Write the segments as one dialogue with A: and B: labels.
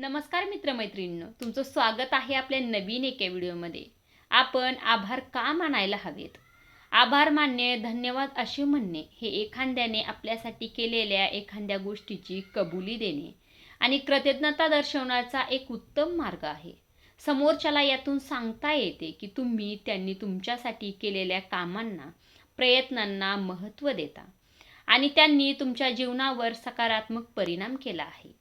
A: नमस्कार मित्रमैत्रिणींनो तुमचं स्वागत आहे आपल्या नवीन एका व्हिडिओमध्ये. आपण आभार का मानायला हवेत? आभार मानणे धन्यवाद असे म्हणणे हे एखाद्याने आपल्यासाठी केलेल्या एखाद्या गोष्टीची कबुली देणे आणि कृतज्ञता दर्शवण्याचा एक उत्तम मार्ग आहे. समोरच्याला यातून सांगता येते की तुम्ही त्यांनी तुमच्यासाठी केलेल्या कामांना प्रयत्नांना महत्त्व देता आणि त्यांनी तुमच्या जीवनावर सकारात्मक परिणाम केला आहे.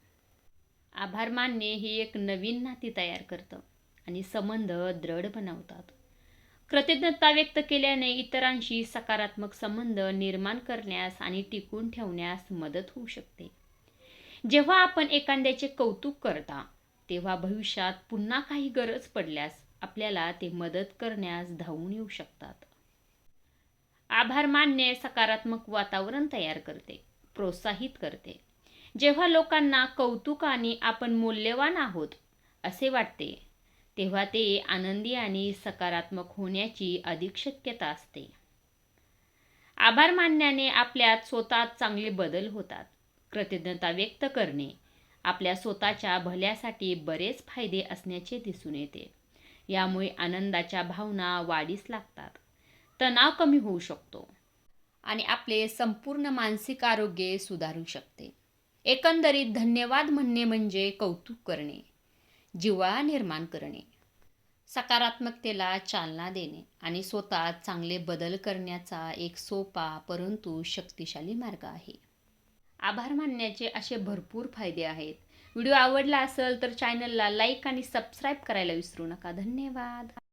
A: आभार मानणे हे एक नवीन नाती तयार करतं आणि संबंध दृढ बनवतात. कृतज्ञता व्यक्त केल्याने इतरांशी सकारात्मक संबंध निर्माण करण्यास आणि टिकून ठेवण्यास मदत होऊ शकते. जेव्हा आपण एखाद्याचे कौतुक करता तेव्हा भविष्यात पुन्हा काही गरज पडल्यास आपल्याला ते मदत करण्यास धावून येऊ शकतात. आभार मानणे सकारात्मक वातावरण तयार करते प्रोत्साहित करते. जेव्हा लोकांना कौतुकाने आपण मूल्यवान आहोत असे वाटते तेव्हा ते आनंदी आणि सकारात्मक होण्याची अधिक शक्यता असते. आभार मानण्याने आपल्यात स्वतःत चांगले बदल होतात. कृतज्ञता व्यक्त करणे आपल्या स्वतःच्या भल्यासाठी बरेच फायदे असण्याचे दिसून येते. यामुळे आनंदाच्या भावना वाढीस लागतात. तणाव कमी होऊ शकतो आणि आपले संपूर्ण मानसिक आरोग्य सुधारू शकते. एकंदरीत धन्यवाद म्हणणे म्हणजे कौतुक करणे जिव्हाळा निर्माण करणे सकारात्मकतेला चालना देणे आणि स्वतः चांगले बदल करण्याचा एक सोपा परंतु शक्तिशाली मार्ग आहे. आभार मानण्याचे असे भरपूर फायदे आहेत. व्हिडिओ आवडला असेल तर चॅनलला लाईक आणि सबस्क्राईब करायला विसरू नका. धन्यवाद.